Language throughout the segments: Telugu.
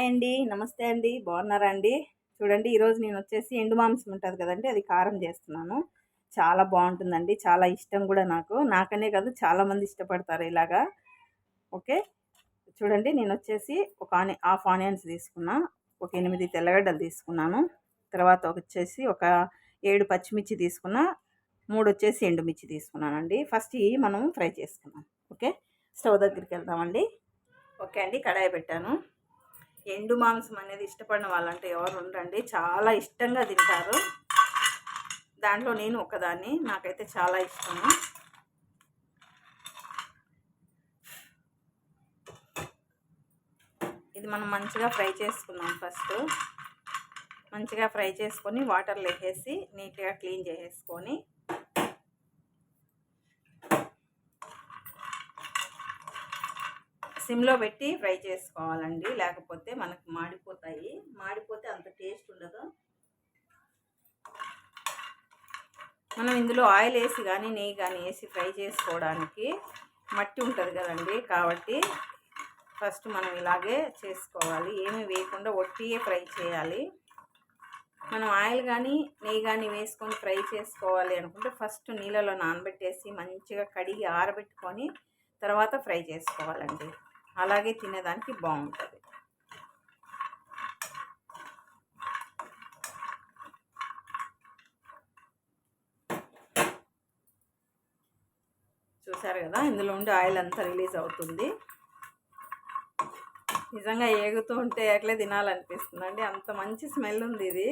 అండి. నమస్తే అండి. బాగున్నారా అండి? చూడండి ఈరోజు నేను వచ్చేసి ఎండు మాంసం ఉంటుంది కదండి అది కారం చేస్తున్నాను. చాలా బాగుంటుందండి. చాలా ఇష్టం కూడా నాకు. నాకనే కాదు చాలామంది ఇష్టపడతారు ఇలాగా. ఓకే? చూడండి నేను వచ్చేసి ఒక ఆని హాఫ్ ఆనియన్స్ తీసుకున్నా. ఒక ఎనిమిది తెల్లగడ్డలు తీసుకున్నాను. తర్వాత వచ్చేసి ఒక ఏడు పచ్చిమిర్చి తీసుకున్నా. మూడు వచ్చేసి ఎండుమిర్చి తీసుకున్నానండి. ఫస్ట్ ఇవి మనం ఫ్రై చేసుకున్నాం ఓకే? స్టవ్ దగ్గరికి వెళ్దామండి. ఓకే అండి కడాయి పెట్టాను. ఎండు మాంసం అనేది ఇష్టపడిన వాళ్ళంటే ఎవరు ఉండండి చాలా ఇష్టంగా తింటారు. దాంట్లో నేను ఒకదాన్ని నాకైతే చాలా ఇష్టము ఇది మనం మంచిగా ఫ్రై చేసుకున్నాం ఫస్ట్. మంచిగా ఫ్రై చేసుకొని వాటర్లో వేసేసి నీట్గా క్లీన్ చేసేసుకొని సిమ్లో పెట్టి ఫ్రై చేసుకోవాలండి. లేకపోతే మనకు మాడిపోతాయి. మాడిపోతే అంత టేస్ట్ ఉండదు. మనం ఇందులో ఆయిల్ వేసి కానీ నెయ్యి కానీ వేసి ఫ్రై చేసుకోవడానికి మట్టి ఉంటుంది కదండి. కాబట్టి ఫస్ట్ మనం ఇలాగే చేసుకోవాలి. ఏమి వేయకుండా ఒట్టియే ఫ్రై చేయాలి. మనం ఆయిల్ కానీ నెయ్యి కానీ వేసుకొని ఫ్రై చేసుకోవాలి అనుకుంటే ఫస్ట్ నీళ్ళలో నానబెట్టేసి మంచిగా కడిగి ఆరబెట్టుకొని తర్వాత ఫ్రై చేసుకోవాలండి. అలాగే తినేదానికి బాగుంటుంది. చూసారు కదా ఇందులో ఉండి ఆయిల్ అంతా రిలీజ్ అవుతుంది. నిజంగా ఏగుతూ ఉంటే ఎట్లే తినాలనిపిస్తుంది అండి అంత మంచి స్మెల్ ఉంది ఇది.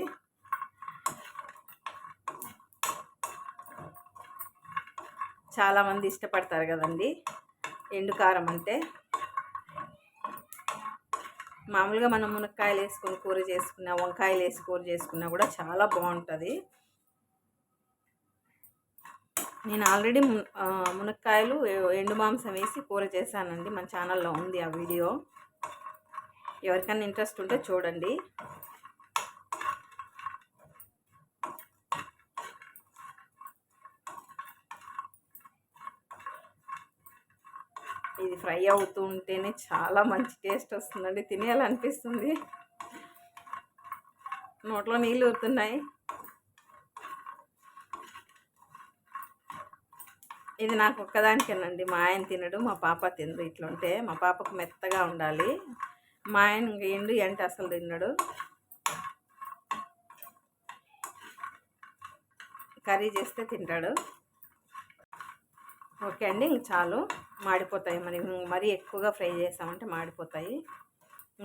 చాలామంది ఇష్టపడతారు కదండి. ఎండు కారం అంటే. మామూలుగా మనం మునక్కాయలు వేసుకొని కూర చేసుకున్న వంకాయలు వేసి కూర చేసుకున్నా కూడా చాలా బాగుంటుంది. నేను ఆల్రెడీ మునక్కాయలు ఎండు మాంసం వేసి కూర చేశానండి. మన ఛానల్లో ఉంది ఆ వీడియో. ఎవరికైనా ఇంట్రెస్ట్ ఉంటే చూడండి. ఇది ఫ్రై అవుతూ ఉంటేనే చాలా మంచి టేస్ట్ వస్తుందండి. తినేయాలనిపిస్తుంది. నోట్లో నీళ్ళు ఊరుతున్నాయి. ఇది నాకు ఒక్కదానికేనండి. మా ఆయన తినడు మా పాప తినడు ఇట్లుంటే మా పాపకు మెత్తగా ఉండాలి. మా ఆయన ఎండు ఎంట అసలు తిన్నాడు కర్రీ చేస్తే తింటాడు. ఓకే అండి. ఇంక చాలు. మాడిపోతాయి. మరి మరీ ఎక్కువగా ఫ్రై చేసామంటే మాడిపోతాయి.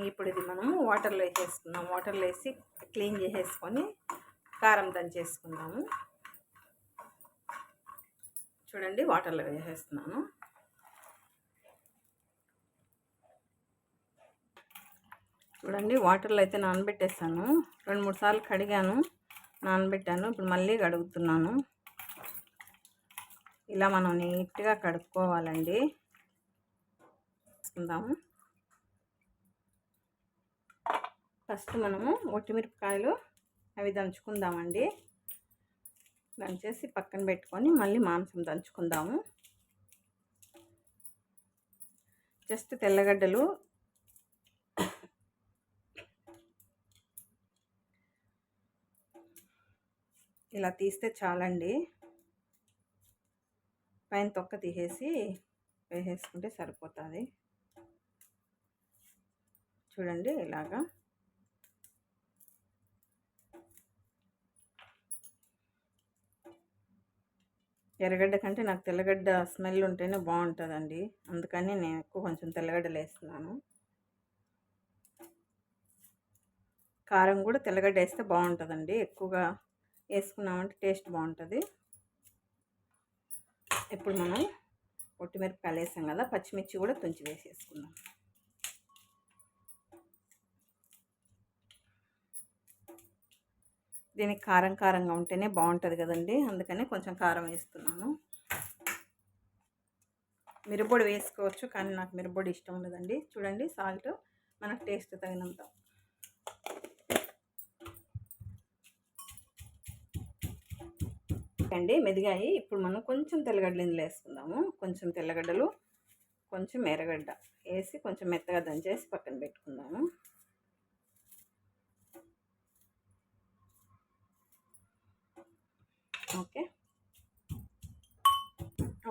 ఇప్పుడు ఇది మనము వాటర్లో వేసేసుకుందాం. వాటర్లో వేసి క్లీన్ చేసేసుకొని కారం దంచేసుకుందాము చూడండి వాటర్లో వేసేస్తున్నాను. చూడండి వాటర్లో అయితే నానబెట్టేస్తాను రెండు మూడు సార్లు కడిగాను. నానబెట్టాను. ఇప్పుడు మళ్ళీ కడుగుతున్నాను. ఇలా మనం నీట్గా కడుక్కోవాలండి. తీసుకుందాము ఫస్ట్ మనము ఒట్టిమిరపకాయలు అవి దంచుకుందామండి. దంచేసి పక్కన పెట్టుకొని మళ్ళీ మాంసం దంచుకుందాము. జస్ట్ తెల్లగడ్డలు ఇలా తీస్తే చాలండి. పైన తొక్క తీసేసి వేసేసుకుంటే సరిపోతుంది. చూడండి ఇలాగా. ఎర్రగడ్డ కంటే నాకు తెల్లగడ్డ స్మెల్ ఉంటేనే బాగుంటుందండి. అందుకని నేను ఎక్కువ కొంచెం తెల్లగడ్డలు వేస్తున్నాను. కారం కూడా తెల్లగడ్డ వేస్తే బాగుంటుందండి. ఎక్కువగా వేసుకున్నామంటే టేస్ట్ బాగుంటుంది. ఇప్పుడు మనం పొట్టిమిరపకాయలు వేసాం కదా పచ్చిమిర్చి కూడా తుంచి వేసేసుకుందాం. దీనికి కారం కారంగా ఉంటేనే బాగుంటుంది కదండి అందుకని కొంచెం కారం వేస్తున్నాను. మిరపొడి వేసుకోవచ్చు కానీ నాకు మిరపొడి ఇష్టం ఉండదండి. చూడండి సాల్ట్ మనకు టేస్ట్ తగినంత. అండి మెదిగాయి. ఇప్పుడు మనం కొంచెం తెల్లగడ్డలు ఇందులో వేసుకుందాము. కొంచెం తెల్లగడ్డలు కొంచెం ఎర్రగడ్డ వేసి కొంచెం మెత్తగా దంచేసి పక్కన పెట్టుకుందాము. ఓకే?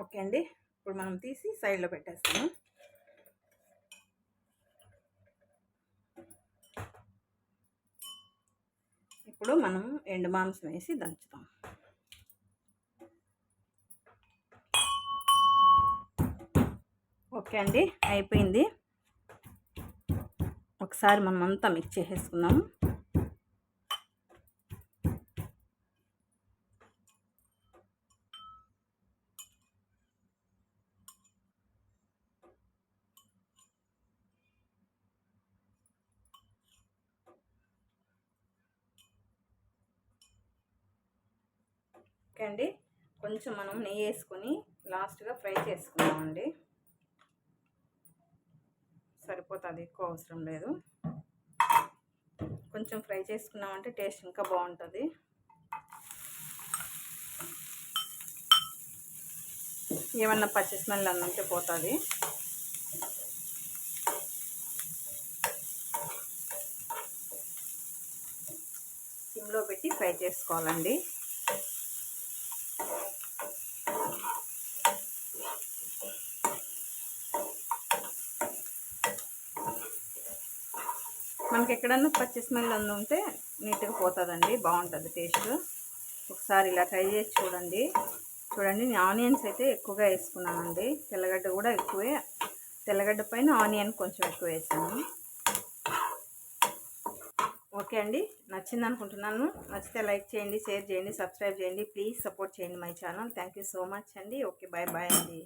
ఓకే అండి. ఇప్పుడు మనం తీసి సైడ్లో పెట్టేస్తాము. ఇప్పుడు మనం ఎండు మాంసం వేసి దంచుతాం. ఓకే అండి అయిపోయింది. ఒకసారి మనం అంతా మిక్స్ చేసేసుకుందాం. ఓకే అండి కొంచెం మనం నెయ్యి వేసుకొని లాస్ట్గా ఫ్రై చేసుకుందామండి. సరిపోతుంది ఎక్కువ అవసరం లేదు. కొంచెం ఫ్రై చేసుకున్నామంటే టేస్ట్ ఇంకా బాగుంటుంది. ఏమన్నా పచ్చి స్మెల్ అన్నంటే పోతుంది. సిమ్లో పెట్టి ఫ్రై చేసుకోవాలండి. మనకి ఎక్కడన్నా పచ్చి స్మెల్ ఉంటే నీట్గా పోతుందండి బాగుంటుంది టేస్ట్. ఒకసారి ఇలా ట్రై చేసి చూడండి. చూడండి నేను ఆనియన్స్ అయితే ఎక్కువగా వేసుకున్నానండి. తెల్లగడ్డ కూడా ఎక్కువే. తెల్లగడ్డ పైన ఆనియన్ కొంచెం ఎక్కువ వేసాను. ఓకే అండి నచ్చింది అనుకుంటున్నాను. నచ్చితే లైక్ చేయండి షేర్ చేయండి సబ్స్క్రైబ్ చేయండి. ప్లీజ్ సపోర్ట్ చేయండి my channel. Thank you so much అండి. ఓకే బాయ్ బాయ్ అండి.